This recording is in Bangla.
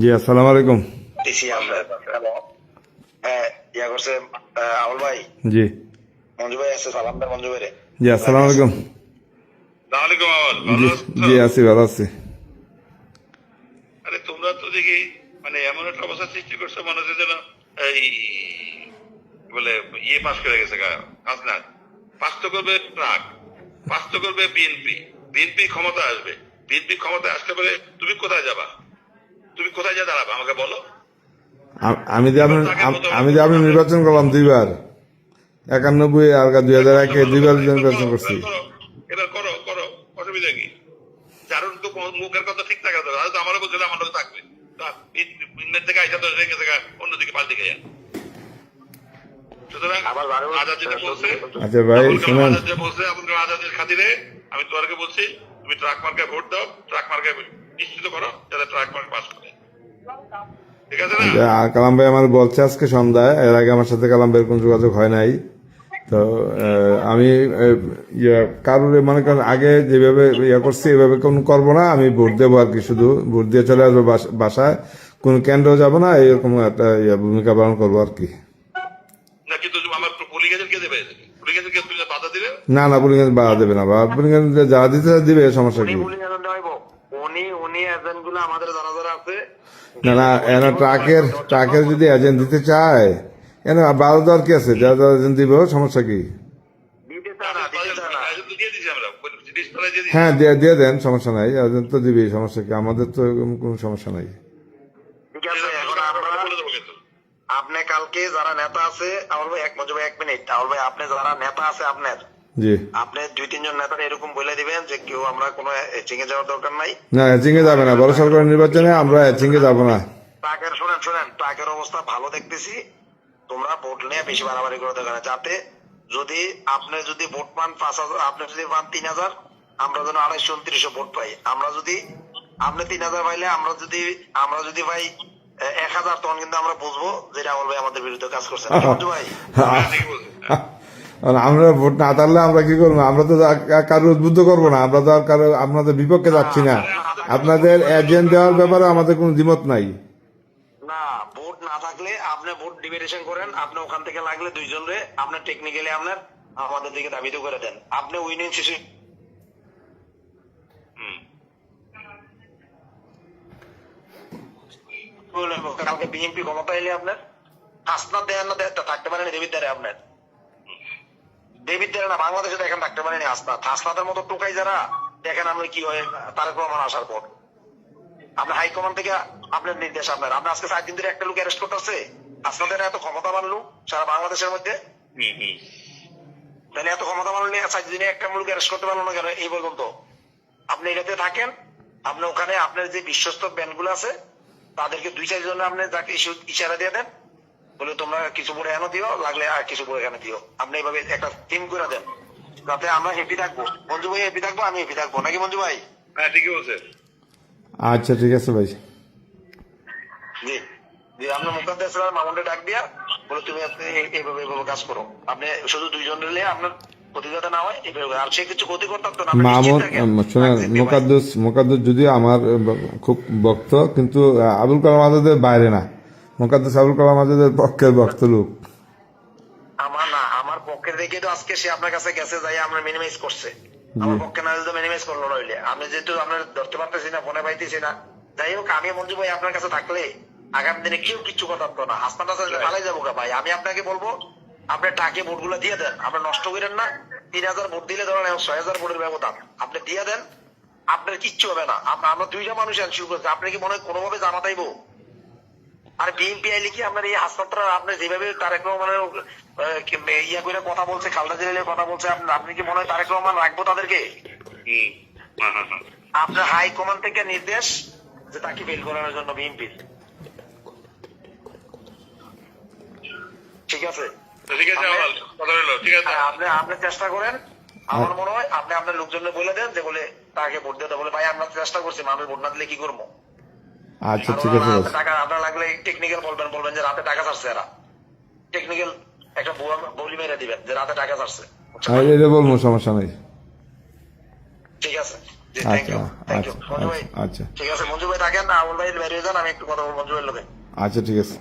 জি আসসালামু আলাইকুম। হ্যাঁ ইয়া করছে আউল ভাই? জি। মঞ্জু ভাই আছে সালাম দেন মঞ্জু ভাই জি আসসালামু আলাইকুম। আওয়াল জি আছো? ভালো আছি। আরে তোমরা তো দেখি মানে এমন একটা অবস্থা সৃষ্টি করছ মনে হচ্ছে যেন এই বলে ইয়ে পাস করে গেছে গা হাসনা পাস তো করবে ট্রাক পাস তো করবে বিএনপি। বিএনপি ক্ষমতা আসবে। বিএনপি ক্ষমতা আসতে পারে তুমি কোথায় যাবা? তুমি কোথায় যা দাঁড়াবা? আমাকে বলো। আমি যে আপনি আম- আমি যে আপনি নির্বাচন করলাম দুইবার। একানব্বই আর দুই হাজার একে দুইবার নির্বাচন করছি। এবার করো করো অসুবিধা কি? তো মুখের কথা ঠিক থাকে তো হয়তো আমারও বলছিল আমার থাকবে। ইন্ডিয়ার থেকে আইসা তো রেখে থেকে অন্যদিকে পাল্টে সুতরাং আজাদ যেটা বলছে আচ্ছা ভাই আবুল কালাম আজাদ যেটা বলছে আবুল আজাদের খাতিরে আমি তোমাকে বলছি তুমি ট্রাক মার্কায় ভোট দাও ট্রাক মার্কায় নিশ্চিত করো যাতে ট্রাক মার্ক পাস করে। কালাম ভাই আমার বলছে আজকে সন্ধ্যায় এর আগে আমার সাথে কালাম ভাইয়ের কোনো যোগাযোগ হয় নাই। তো আমি ইয়ে কারোর মনে করেন আগে যেভাবে ইয়ে করছি এভাবে কোনো করব না আমি ভোট দেবো আর কি শুধু। ভোট দিয়ে চলে আসব বাসায়। কোনো কেন্দ্র যাব না এরকম একটা ইয়ে ভূমিকা পালন করব আর কি। না কিন্তু আমার পুলিশ কে দেবে? পুলিশ কে তুমি বাধা দিলে না না পুলিশ বাধা দেবে না বা পুলিশ যা দিতে দিবে সমস্যা কি? বলি উনি উনি এজেন্টগুলো আমাদের যারা যারা আছে। না না এন ট্রাকের ট্রাকের যদি এজেন্ট দিতে চায় এন বারো দর কি আছে? যা যা এজেন্ট দিব সমস্যা কি? দিতে চায় না দিতে চায় না। আয়োজন তো দিয়ে দিচ্ছি আমরা ডিসপ্লে দিয়ে দিচ্ছি হ্যাঁ দিয়ে দিয়ে দেন সমস্যা নাই এজেন্ট তো দিবি সমস্যা কি? আমাদের তো এরকম কোনো সমস্যা নাই। আমরা আপনি কালকে যারা নেতা আছে আউল ভাই এক এক মিনিট আউল ভাই আপনি যারা নেতা আছে আপনার জি। আপনি দুই তিনজন নেতার এরকম বলে দিবেন যে কেউ আমরা কোনো চিঙে যাওয়ার দরকার নাই। না এচিংয়ে যাবে না। বড় সরকার নির্বাচনে আমরা এচিংয়ে যাব না। ট্রাকের শোনেন শোনেন ট্রাকের অবস্থা ভালো দেখতেছি। তোমরা ভোট নিয়ে বেশি বাড়াবাড়ি করে দেবে যাতে যদি আপনি যদি ভোট পান পাঁচ হাজার আপনি যদি পান তিন হাজার আমরা যেন আড়াইশো উনত্রিশশো ভোট পাই। আমরা যদি আপনি তিন হাজার পাইলে আমরা যদি আমরা যদি পাই এক হাজার তখন কিন্তু আমরা বুঝব যে রাহুল ভাই আমাদের বিরুদ্ধে কাজ করছেন ভাই আমরা ভোট না তাহলে আমরা কি করব? আমরা তো কারও উদ্বুদ্ধ করব না। আমরা তো আর কারও, আপনাদের বিপক্ষে যাচ্ছি না। আপনাদের এজেন্ট দেওয়ার ব্যাপারে আমাদের কোনো দ্বিমত নাই। দিকে দাবিত করে দেন। আপনি উইনিং বিএনপি ক্ষমতা এলে আপনার হাসনাত দেন না থাকতে পারেন আপনার। দ্বারে না বাংলাদেশে দেখেন হাসনাত হাসনাতের মতো টোকাই যারা দেখেন আপনি কি হয় তারেক রহমান আসার পর। আপনার হাইকমান্ড থেকে আপনার নির্দেশ আপনার। আপনি আজকে চার দিন ধরে একটা লোক অ্যারেস্ট করতেছে। হাসনাতের এত ক্ষমতা বাড়লো সারা বাংলাদেশের মধ্যে। তাহলে এত ক্ষমতা বাড়লো নিয়ে চার দিনে একটা লোক অ্যারেস্ট করতে পারল না কেন? এই পর্যন্ত। আপনি এটাতে থাকেন আপনি ওখানে আপনার যে বিশ্বস্ত ব্যান্ডগুলো আছে তাদেরকে দুই চার জন্য আপনি যাকে ইস্যু- ইশারা দিয়ে দেন বলে তোমরা কিছু পরে এনে দিও লাগলে আর কিছু পরে এখানে দিও। আপনি এইভাবে একটা টিম করে দেন। যাতে আমরা হেপি থাকব। মঞ্জু ভাই হেপি থাকব আমি হেপি থাকব। নাকি মঞ্জু ভাই? হ্যাঁ ঠিকই বলছে। আচ্ছা ঠিক আছে ভাই। জি। জি মামুনটা ডাক দিয়া বলে তুমি আপনি এইভাবে এইভাবে কাজ করো। আপনি শুধু দুইজন রিলে আপনার হয়। মোকাদ্দুস মোকাদ্দুস যদিও আমার খুব ভক্ত কিন্তু আবুল কালাম আজাদের বাইরে না। মোকাদ্দুস আবুল কালাম আজাদের পক্ষের ভক্ত লোক। আমার না আমার পক্ষে দেখে তো আজকে সে আপনার কাছে গেছে যাই আমরা মিনিমাইজ করছে। আমার পক্ষে না তো মিনিমাইজ করল নইলে আমি যেহেতু আপনার ধরতে পারতেছি না ফোনে পাইতেছি না। যাই হোক আমি মঞ্জু ভাই আপনার কাছে থাকলে আগামী দিনে কেউ কিচ্ছু কথা না। হাসপাতাল টাসপাতাল যাব গা ভাই। আমি আপনাকে বলব আপনি টাকে ভোটগুলো দিয়ে দেন। আপনি নষ্ট করেন না। তিন হাজার ভোট দিলে ধরেন ছয় হাজার ভোটের ব্যবধান। আপনি দিয়ে দেন আপনার কিচ্ছু হবে না। আমরা দুইটা মানুষ করছি। আপনি কি মনে হয় কোনোভাবে জানা তাইবো আর বিএনপি আইলে কি আপনার এই হাসপাতাল আপনি যেভাবে তারেক রহমানের ইয়া করে কথা বলছে খালদা জিলালের কথা বলছে আপনি- কি মনে হয় তারেক রহমান রাখব তাদেরকে? হ্যাঁ হ্যাঁ হ্যাঁ আপনার হাই কমান্ড থেকে নির্দেশ যে তাকে ফেল করানোর জন্য বিএনপির ঠিক আছে? ঠিক আছে আমার ঠিক আছে? হ্যাঁ, আপনি আপনি চেষ্টা করেন। আমার মনে হয় আপনি আপনার লোকজনকে বলে দেন যে বলে তাকে ভোট দাও। বলে ভাই আমরা চেষ্টা করছি মানুষ ভোট না দিলে কি করব? আচ্ছা ঠিক আছে টাকা আপনার লাগলে টেকনিক্যাল বলবেন বলবেন যে রাতে টাকা চাচ্ছে এরা। টেকনিক্যাল একটা বলি মেরে দিবেন যে রাতে টাকা ছাড়ছে। আমি এটা বলব সমস্যা নাই। ঠিক আছে। আচ্ছা ইউ থ্যাংক ইউ আচ্ছা আচ্ছা আচ্ছা। ঠিক আছে মঞ্জু ভাই থাকেন না আমল ভাই বেরিয়ে যান আমি একটু কথা বলব মঞ্জু ভাইয়ের লোকে। আচ্ছা ঠিক আছে।